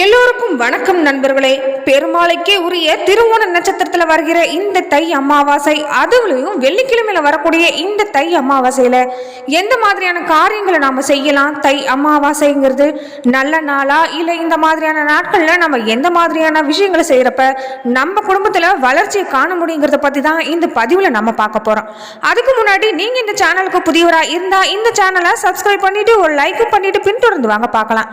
எல்லோருக்கும் வணக்கம் நண்பர்களே. பெருமாளைக்கே உரிய திருவோண நட்சத்திரத்துல வருகிற இந்த தை அமாவாசை அதுலயும் வெள்ளிக்கிழமையில வரக்கூடிய இந்த தை அமாவாசையில எந்த மாதிரியான காரியங்களை நாம செய்யலாம்? தை அமாவாசைங்கிறது நல்ல நாளா? இல்ல இந்த மாதிரியான நாட்கள்ல நம்ம எந்த மாதிரியான விஷயங்களை செய்யறப்ப நம்ம குடும்பத்துல வளர்ச்சியை காண முடியுங்கிறத பத்தி தான் இந்த பதிவுல நம்ம பார்க்க போறோம். அதுக்கு முன்னாடி நீங்க இந்த சேனலுக்கு புதியவரா இருந்தா இந்த சேனலை சப்ஸ்கிரைப் பண்ணிட்டு ஒரு லைக்கும் பண்ணிட்டு பின்தொடர்ந்து வாங்க பார்க்கலாம்.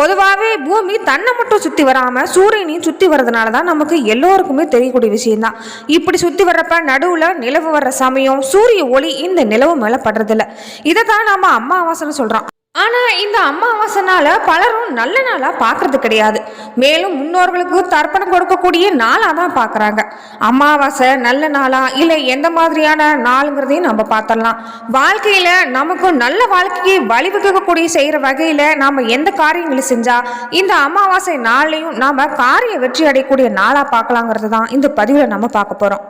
பொதுவாகவே பூமி தன் தன்னை மட்டும் சுற்றி வராமல் சூரியனையும் சுற்றி வர்றதுனால தான் நமக்கு எல்லோருக்குமே தெரியக்கூடிய விஷயம்தான். இப்படி சுற்றி வர்றப்ப நடுவில் நிலவு வர்ற சமயம் சூரிய ஒளி இந்த நிலவு மேலே படுறதில்ல. இதை தான் நம்ம அம்மாவாசனை சொல்கிறோம் ஆனால் இந்த அமாவாசைனால பலரும் நல்ல நாளாக பார்க்கறது கிடையாது. மேலும் முன்னோர்களுக்கு தர்ப்பணம் கொடுக்கக்கூடிய நாளாக தான் பார்க்குறாங்க அமாவாசை நல்ல நாளா இல்லை எந்த மாதிரியான நாளுங்கிறதையும் நம்ம பார்த்துடலாம் வாழ்க்கையில் நமக்கு நல்ல வாழ்க்கைக்கு வழிவகுக்கக்கூடிய செய்கிற வகையில் நாம் எந்த காரியங்களை செஞ்சால் இந்த அமாவாசை நாளையும் நாம் காரிய வெற்றி அடையக்கூடிய நாளாக பார்க்கலாங்கிறது தான் இந்த பதிவில் நம்ம பார்க்க போகிறோம்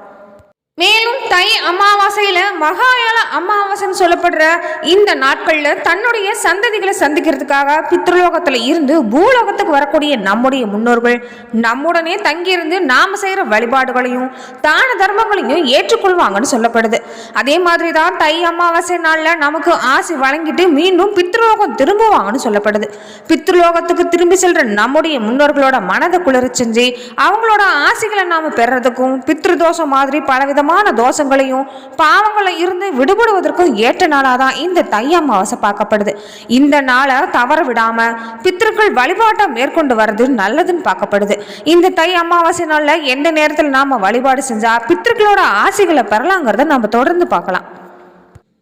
மேலும் தை அமாவாசையில மகாயால அமாவாசைன்னு சொல்லப்படுற இந்த நாட்கள்ல தன்னுடைய சந்ததிகளை சந்திக்கிறதுக்காக பித்ருலோகத்துல இருந்து பூலோகத்துக்கு வரக்கூடிய நம்முடைய முன்னோர்கள் நம்முடனே தங்கியிருந்து நாம செய்யற வழிபாடுகளையும் தான தர்மங்களையும் ஏற்றுக்கொள்வாங்கன்னு சொல்லப்படுது. அதே மாதிரி தான் தை அமாவாசை நாள்ல நமக்கு ஆசை வழங்கிட்டு மீண்டும் பித்ருலோகம் திரும்புவாங்கன்னு சொல்லப்படுது. பித்ருலோகத்துக்கு திரும்பி செல்ற நம்முடைய முன்னோர்களோட மனதை குளிர செஞ்சு அவங்களோட ஆசைகளை நாம பெறதுக்கும் பித்ரு தோஷம் மாதிரி பலவிதமான தோஷங்களையும் பாவங்களை இருந்து விடுபடுவதற்கும் ஏற்ற நாளாக தான் இந்த தை அமாவாசை பார்க்கப்படுது. இந்த நாளை தவற விடாமல் பித்ருக்கள் வழிபாட்டை மேற்கொண்டு வர்றது நல்லதுன்னு பார்க்கப்படுது. இந்த தை அமாவாசை நாளில் எந்த நேரத்தில் நாம் வழிபாடு செஞ்சால் பித்ருக்களோட ஆசைகளை பெறலாங்கிறத நம்ம தொடர்ந்து பார்க்கலாம்.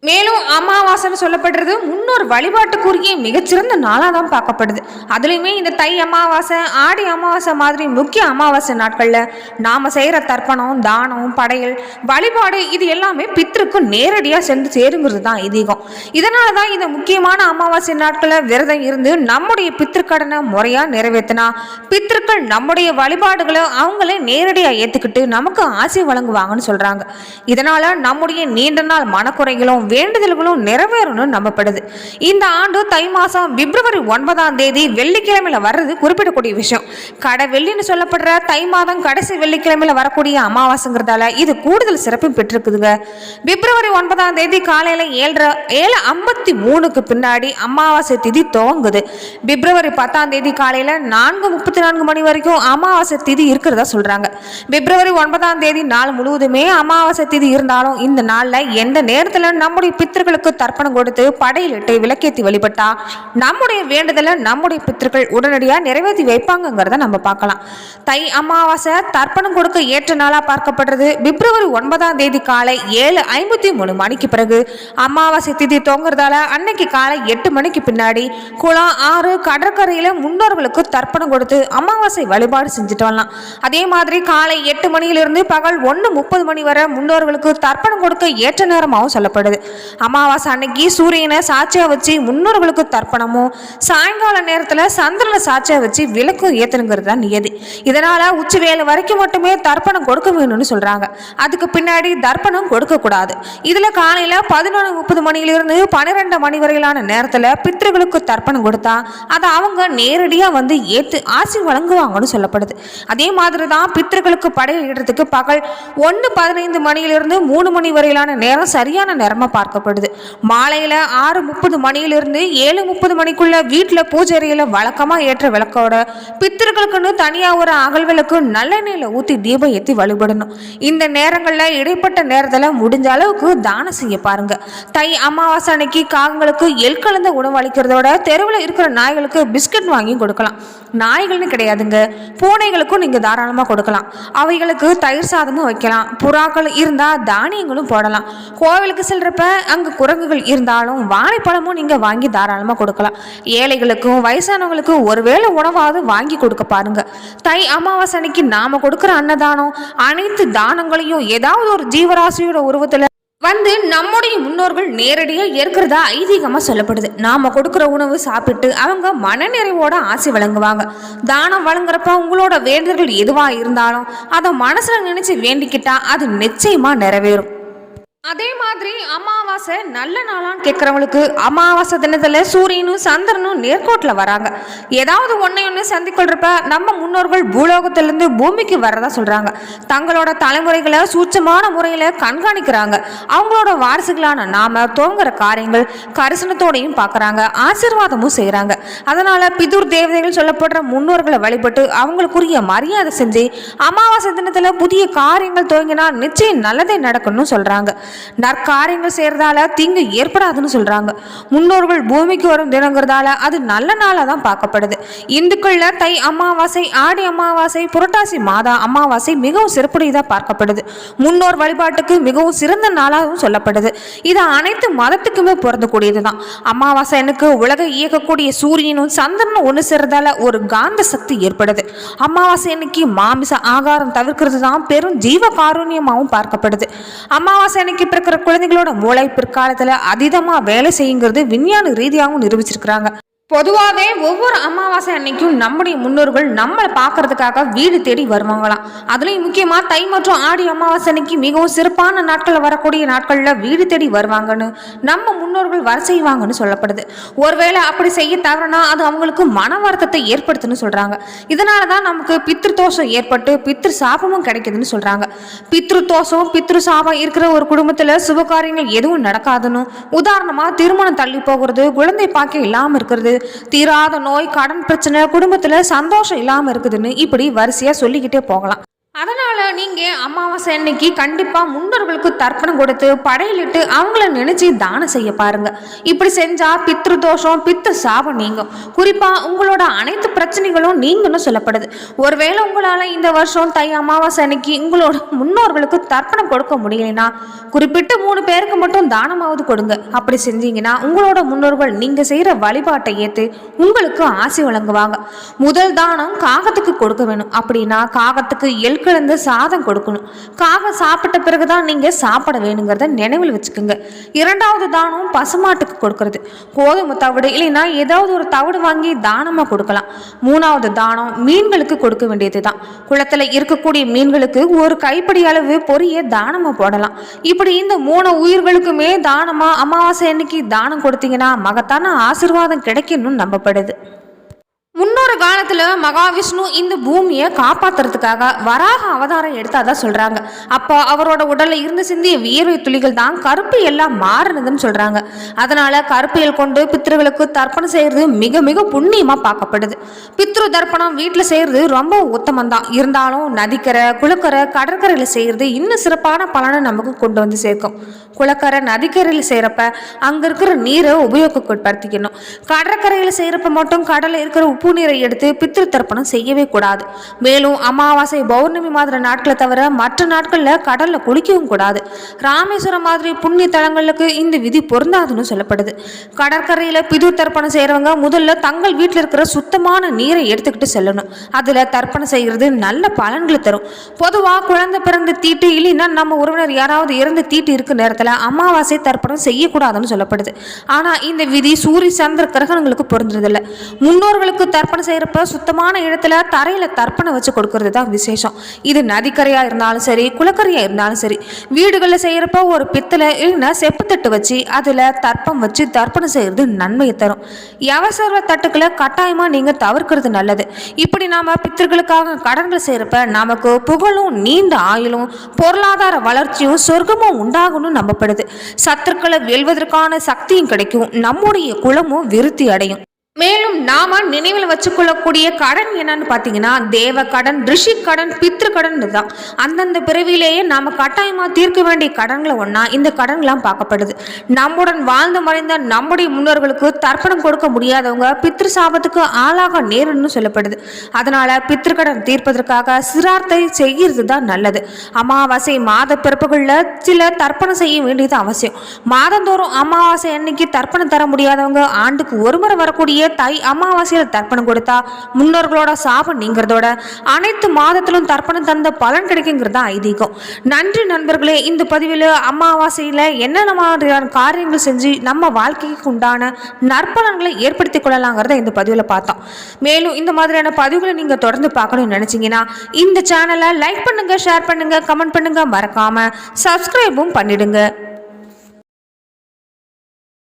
மேலும் அமாவாசைன்னு சொல்லப்படுறது முன்னோர் வழிபாட்டுக்குரிய மிகச்சிறந்த நாளாக தான் பார்க்கப்படுது. அதுலேயுமே இந்த தை அமாவாசை ஆடி அமாவாசை மாதிரி முக்கிய அமாவாசை நாட்களில் நாம் செய்கிற தர்ப்பணம் தானம் படையல் வழிபாடு இது எல்லாமே பித்திருக்கும் நேரடியாக சென்று சேருங்கிறது தான் ஐதீகம். இதனால தான் இந்த முக்கியமான அமாவாசை நாட்களில் விரதம் இருந்து நம்முடைய பித்திருக்கடனை முறையாக நிறைவேற்றினா பித்திருக்கள் நம்முடைய வழிபாடுகளை அவங்களே நேரடியாக ஏற்றுக்கிட்டு நமக்கு ஆசை வழங்குவாங்கன்னு சொல்கிறாங்க இதனால் நம்முடைய நீண்ட நாள் மனக்குறைகளும் வேண்டுதல்களும் நிறைவேறணும்னு நம்பப்படுது. இந்த ஆண்டு தை மாதம் பிப்ரவரி ஒன்பதாம் தேதி வெள்ளிக்கிழமையில் வர்றது குறிப்பிடக்கூடிய விஷயம். கடை வெள்ளின்னு சொல்லப்படுற தை மாதம் கடைசி வெள்ளிக்கிழமையில் வரக்கூடிய அமாவாசைங்கிறதால இது கூடுதல் சிறப்பு பெற்றிருக்குதுங்க. பிப்ரவரி ஒன்பதாம் தேதி காலையில் ஏழரை ஏழு ஐம்பத்தி மூணுக்கு பின்னாடி அமாவாசை திதி துவங்குது. பிப்ரவரி பத்தாம் தேதி காலையில் நான்கு முப்பத்தி நான்கு மணி வரைக்கும் அமாவாசை திதி இருக்கிறதா சொல்கிறாங்க பிப்ரவரி ஒன்பதாம் தேதி நாள் முழுவதுமே அமாவாசை திதி இருந்தாலும் இந்த நாளில் எந்த நேரத்தில் நம்ம நம்முடைய பித்தர்களுக்கு தர்ப்பணம் கொடுத்து படையிலிட்டு விளக்கேத்தி வழிபட்டா நம்முடைய வேண்டுதலை நம்முடைய பித்தர்கள் உடனடியாக நிறைவேற்றி வைப்பாங்கங்கிறத நம்ம பார்க்கலாம். தை அமாவாசை தர்ப்பணம் கொடுக்க ஏற்ற நாளாக பார்க்கப்படுறது பிப்ரவரி ஒன்பதாம் தேதி காலை ஏழு ஐம்பத்தி மூணு மணிக்கு பிறகு. அமாவாசை திதி தோங்குறதால அன்னைக்கு காலை எட்டு மணிக்கு பின்னாடி குளம் ஆறு கடற்கரையில் முன்னோர்களுக்கு தர்ப்பணம் கொடுத்து அமாவாசை வழிபாடு செஞ்சுட்டு வரலாம். அதே மாதிரி காலை எட்டு மணியிலிருந்து பகல் ஒன்று முப்பது மணி வரை முன்னோர்களுக்கு தர்ப்பணம் கொடுக்க ஏற்ற நேரமாகவும் சொல்லப்படுது. அமாவாசை அன்னைக்கு சூரியனை சாட்சியா வச்சு முன்னோர்களுக்கு தர்ப்பணமும் சாயங்கால நேரத்தில் சந்திரனை சாட்சியா வச்சு விளக்கும் ஏத்தணுங்கிறது தான் நியதி. இதனால உச்சி வேலை வரைக்கும் மட்டுமே தர்ப்பணம் கொடுக்க வேணும்னு சொல்றாங்க. அதுக்கு பின்னாடி தர்ப்பணம் கொடுக்க கூடாது. இதுல காலையில பதினொன்று முப்பது மணியிலிருந்து பன்னிரெண்டு மணி வரையிலான நேரத்தில் பித்ருகளுக்கு தர்ப்பணம் கொடுத்தா அதை அவங்க நேரடியாக வந்து ஏற்று ஆசி வழங்குவாங்கன்னு சொல்லப்படுது. அதே மாதிரி தான் பித்ருக்களுக்கு படையிடுறதுக்கு பகல் ஒன்று பதினைந்து மணியிலிருந்து மூணு மணி வரையிலான நேரம் சரியான நேரமாக பார்க்கப்படுது. மாலையில் ஆறு முப்பது மணியிலிருந்து ஏழு முப்பது மணிக்குள்ள வீட்டில் பூஜை அறையில் வழக்கமாக ஏற்ற விளக்கோட பித்தர்களுக்குன்னு தனியாக ஒரு அகல்விளக்கு நல்லெண்ணெயில் ஊற்றி தீபம் ஏற்றி வழிபடணும். இந்த நேரங்களில் இடைப்பட்ட நேரத்தில் முடிஞ்ச அளவுக்கு தானம் செய்ய பாருங்க. தை அமாவாசை அன்னைக்கு காகங்களுக்கு எல் கலந்த உணவு அளிக்கிறதோட தெருவில் இருக்கிற நாய்களுக்கு பிஸ்கட் வாங்கி கொடுக்கலாம். நாய்கள்னு கிடையாதுங்க. பூனைகளுக்கும் நீங்கள் தாராளமாக கொடுக்கலாம். அவைகளுக்கு தயிர் சாதமும் வைக்கலாம். புறாக்கள் இருந்தால் தானியங்களும் போடலாம். கோவிலுக்கு செல்றப்ப அங்கே குரங்குகள் இருந்தாலும் வாழைப்பழமும் நீங்கள் வாங்கி தாராளமாக கொடுக்கலாம். ஏழைகளுக்கும் வயசானவங்களுக்கும் ஒருவேளை உணவாவது வாங்கி கொடுக்க பாருங்க. தை அமாவாசை அன்னைக்கு நாம் கொடுக்குற அன்னதானம் அனைத்து தானங்களையும் ஏதாவது ஒரு ஜீவராசியோட உருவத்தில் வந்து நம்முடைய முன்னோர்கள் நேரடியாக இருக்கிறதா ஐதீகமாக சொல்லப்படுது. நாம் கொடுக்குற உணவு சாப்பிட்டு அவங்க மனநிறைவோட ஆசை வழங்குவாங்க. தானம் வழங்குறப்ப உங்களோட வேண்டுதல்கள் எதுவாக இருந்தாலும் அதை மனசில் நினச்சி வேண்டிக்கிட்டா அது நிச்சயமாக நிறைவேறும். அதே மாதிரி அமாவாசை நல்ல நாளான்னு கேட்குறவங்களுக்கு அமாவாசை தினத்தில் சூரியனும் சந்திரனும் நேர்கோட்டில் வராங்க. ஏதாவது ஒன்றை ஒன்று சந்திக்கொள்றப்ப நம்ம முன்னோர்கள் பூலோகத்திலேருந்து பூமிக்கு வரதா சொல்கிறாங்க தங்களோட தலைமுறைகளை சூட்சமான முறையில் கண்காணிக்கிறாங்க. அவங்களோட வாரிசுகளான நாம தோங்குற காரியங்கள் கரிசனத்தோடையும் பார்க்குறாங்க. ஆசீர்வாதமும் செய்கிறாங்க அதனால் பிதுர் தேவதைகள் சொல்லப்படுற முன்னோர்களை வழிபட்டு அவங்களுக்குரிய மரியாதை செஞ்சு அமாவாசை தினத்தில் புதிய காரியங்கள் துவங்கினா நிச்சயம் நல்லதே நடக்கணும்னு சொல்கிறாங்க நற்காரியங்கள் செய்கிறதால தீங்கு ஏற்படாதுன்னு சொல்கிறாங்க முன்னோர்கள் பூமிக்கு வரும் தினங்கிறதால அது நல்ல நாளாக தான் பார்க்கப்படுது. இந்துக்களில் தை அமாவாசை ஆடி அமாவாசை புரட்டாசி மாதா அமாவாசை மிகவும் சிறப்புடையதாக பார்க்கப்படுது. முன்னோர் வழிபாட்டுக்கு மிகவும் சிறந்த நாளாகவும் சொல்லப்படுது. இது அனைத்து மதத்துக்குமே பொருந்தக்கூடியது தான். அமாவாசை எனக்கு உலகை இயக்கக்கூடிய சூரியனும் சந்திரனும் ஒன்று சேர்றதால ஒரு காந்த சக்தி ஏற்படுது. அமாவாசை அன்னைக்கு மாமிச ஆகாரம் தவிர்க்கிறது தான் பெரும் ஜீவ காரூண்யமாகவும் பார்க்கப்படுது. அமாவாசை அன்னைக்கு பிறக்கிற குழந்தைகளோட மூளை பிற்காலத்தில் அதீதமாக வேலை செய்யுங்கிறது விஞ்ஞான ரீதியாகவும் நிரூபிச்சிருக்கிறாங்க. பொதுவாகவே ஒவ்வொரு அமாவாசை அன்னைக்கும் நம்முடைய முன்னோர்கள் நம்மளை பார்க்கறதுக்காக வீடு தேடி வருவாங்களாம். அதுலேயும் முக்கியமாக தை மற்றும் ஆடி அமாவாசை அன்னைக்கு மிகவும் சிறப்பான நாட்களில் வரக்கூடிய நாட்களில் வீடு தேடி வருவாங்கன்னு நம்ம முன்னோர்கள் வர செய்வாங்கன்னு சொல்லப்படுது. ஒருவேளை அப்படி செய்ய தவறுனா அது அவங்களுக்கு மன வருத்தத்தை ஏற்படுத்துன்னு சொல்கிறாங்க இதனால தான் நமக்கு பித்ரு தோஷம் ஏற்பட்டு பித்ரு சாபமும் கிடைக்குதுன்னு சொல்கிறாங்க பித்ரு தோஷம் பித்ரு சாபம் இருக்கிற ஒரு குடும்பத்தில் சுபகாரியங்கள் எதுவும் நடக்காதுன்னு உதாரணமாக திருமணம் தள்ளி போகிறது குழந்தை பாக்கியம் இல்லாமல் இருக்கிறது தீராத நோய் கடன் பிரச்சனை குடும்பத்தில் சந்தோஷம் இல்லாமல் இருக்குதுன்னு இப்படி வரிசையாக சொல்லிக்கிட்டே போகலாம். அதனால் நீங்கள் அமாவாசை அன்னைக்கு கண்டிப்பாக முன்னோர்களுக்கு தர்ப்பணம் கொடுத்து படையலிட்டு அவங்கள நினச்சி தானம் செய்ய பாருங்கள் இப்படி செஞ்சால் பித்ரு தோஷம் பித்து சாபம் நீங்கும். குறிப்பாக உங்களோட அனைத்து பிரச்சனைகளும் நீங்கன்னு சொல்லப்படுது. ஒருவேளை உங்களால் இந்த வருஷம் தை அமாவாசை அன்னைக்கு உங்களோட முன்னோர்களுக்கு தர்ப்பணம் கொடுக்க முடியலைன்னா குறிப்பிட்டு மூணு பேருக்கு மட்டும் தானமாவது கொடுங்க. அப்படி செஞ்சீங்கன்னா உங்களோட முன்னோர்கள் நீங்கள் செய்கிற வழிபாட்டை ஏற்று உங்களுக்கு ஆசி வழங்குவாங்க. முதல் தானம் காகத்துக்கு கொடுக்க வேணும். அப்படின்னா காகத்துக்கு எல் கலந்து சாதம் கொடுக்கணும். காகம் சாப்பிட்ட பிறகுதான் நீங்கள் சாப்பிட வேணுங்கிறத நினைவில் வச்சுக்கோங்க. இரண்டாவது தானம் பசுமாட்டுக்கு கொடுக்கறது. கோதுமை தவிடு இல்லைன்னா ஏதாவது ஒரு தவிடு வாங்கி தானமாக கொடுக்கலாம். மூணாவது தானம் மீன்களுக்கு கொடுக்க வேண்டியது தான் குளத்தில் இருக்கக்கூடிய மீன்களுக்கு ஒரு கைப்படி அளவு பொரிய தானமாக போடலாம். இப்படி இந்த மூணு உயிர்களுக்குமே தானமாக அமாவாசை அன்னைக்கு தானம் கொடுத்தீங்கன்னா மகத்தான ஆசிர்வாதம் கிடைக்கணும்னு நம்பப்படுது. முன்னொரு காலத்தில் மகாவிஷ்ணு இந்த பூமியை காப்பாத்துறதுக்காக வராக அவதாரம் எடுத்தாதான் சொல்கிறாங்க அப்போ அவரோட உடலில் இருந்து சிந்திய வியர்வை துளிகள் தான் கருப்பு எல்லாம் மாறினதுன்னு சொல்கிறாங்க அதனால் கருப்பியல் கொண்டு பித்திருகளுக்கு தர்ப்பணம் செய்கிறது மிக மிக புண்ணியமாக பார்க்கப்படுது. பித்ரு தர்ப்பணம் வீட்டில் செய்கிறது ரொம்ப உத்தமம் தான் இருந்தாலும் நதிக்கரை குளக்கரை கடற்கரையில் செய்கிறது இன்னும் சிறப்பான பலனை நமக்கு கொண்டு வந்து சேர்க்கும். குளக்கரை நதிக்கரையில் செய்கிறப்ப அங்கே இருக்கிற நீரை உபயோகப்படுத்திக்கணும். கடற்கரையில் செய்கிறப்ப மட்டும் கடலில் இருக்கிற உப்பு நீரை எடுத்து பித்ரு தர்ப்பணம் செய்யவே கூடாது. மேலும் அமாவாசை பௌர்ணமி மாதிரி நாட்களை தவிர மற்ற நாட்களில் கடலில் குளிக்கவும் கூடாது. ராமேஸ்வரம் மாதிரி புண்ணிய தலங்களுக்கு இந்த விதி பொருந்தாதுன்னு சொல்லப்படுது. கடற்கரையில் பிது தர்ப்பணம் செய்கிறவங்க முதல்ல தங்கள் வீட்டில் இருக்கிற சுத்தமான நீரை எடுத்துக்கிட்டு செல்லணும். அதில் தர்ப்பணம் செய்கிறது நல்ல பலன்களை தரும். பொதுவாக குழந்தை பிறந்த தீட்டு இல்லைன்னா நம்ம உறவினர் யாராவது இறந்து தீட்டு இருக்க நேரத்தில் அமாவாசை தர்ப்பணம் செய்யக்கூடாதுன்னு சொல்லப்படுது. ஆனால் இந்த விதி சூரிய சந்திர கிரகணங்களுக்கு பொருந்துறதில்லை. முன்னோர்களுக்கு தர்ப்பணம் செய்கிறப்ப சுத்தமான இடத்துல தரையில் தர்ப்பணம் வச்சு கொடுக்கறது தான் விசேஷம். இது நதிக்கரையாக இருந்தாலும் சரி குளக்கரையாக இருந்தாலும் சரி. வீடுகளில் செய்கிறப்ப ஒரு பித்தளை இல்லைன்னா செப்புத்தட்டு வச்சு அதில் தர்ப்பம் வச்சு தர்ப்பணம் செய்கிறது நன்மையை தரும். எவசர தட்டுக்களை கட்டாயமாக நீங்கள் தவிர்க்கிறது நல்லது. இப்படி நாம் பித்தர்களுக்காக கடன்கள் செய்கிறப்ப நமக்கு புகழும் நீண்ட ஆயுளும் பொருளாதார வளர்ச்சியும் சொர்க்கமும் உண்டாகணும்னு நம்பப்படுது. சத்துருக்களை வெல்வதற்கான சக்தியும் கிடைக்கும். நம்முடைய குலமும் விருத்தி அடையும். மேலும் நாம நினைவில் வச்சுக்கொள்ளக்கூடிய கடன் என்னன்னு பார்த்தீங்கன்னா தேவ கடன் ரிஷி கடன் பித்ரு கடன் தான். அந்தந்த பிறவிலேயே நாம கட்டாயமாக தீர்க்க வேண்டிய கடன்களை ஒன்றா இந்த கடன்களாம் பார்க்கப்படுது. நம்முடன் வாழ்ந்து மறைந்த நம்முடைய முன்னோர்களுக்கு தர்ப்பணம் கொடுக்க முடியாதவங்க பித்ரு சாபத்துக்கு ஆளாக நேருன்னு சொல்லப்படுது. அதனால பித்ரு கடன் தீர்ப்பதற்காக சிரார்த்தை செய்கிறது தான் நல்லது. அமாவாசை மாத பிறப்புகளில் சில தர்ப்பணம் செய்ய வேண்டியது அவசியம். மாதந்தோறும் அமாவாசை அன்னைக்கு தர்ப்பணம் தர முடியாதவங்க ஆண்டுக்கு ஒரு முறை வரக்கூடிய தை அமாவாசையில் தர்ப்பணம் கொடுத்தா முன்னோர்களோட சாபம் நீங்கிறதோட அனைத்து மாதத்திலும் தர்ப்பணம் தந்த பலன் கிடைக்குங்கிறது தான் ஐதீகம். நன்றி நண்பர்களே இந்த பதிவில் அமாவாசையில் என்னென்ன மாதிரியான காரியங்கள் செஞ்சு நம்ம வாழ்க்கைக்கு உண்டான நற்பலன்களை ஏற்படுத்தி கொள்ளலாங்கிறத இந்த பதிவில் பார்த்தோம். மேலும் இந்த மாதிரியான பதிவுகளை நீங்கள் தொடர்ந்து பார்க்கணும்னு நினச்சிங்கன்னா இந்த சேனலை லைக் பண்ணுங்கள் ஷேர் பண்ணுங்கள் கமெண்ட் பண்ணுங்கள் மறக்காமல் சப்ஸ்கிரைபும் பண்ணிடுங்க.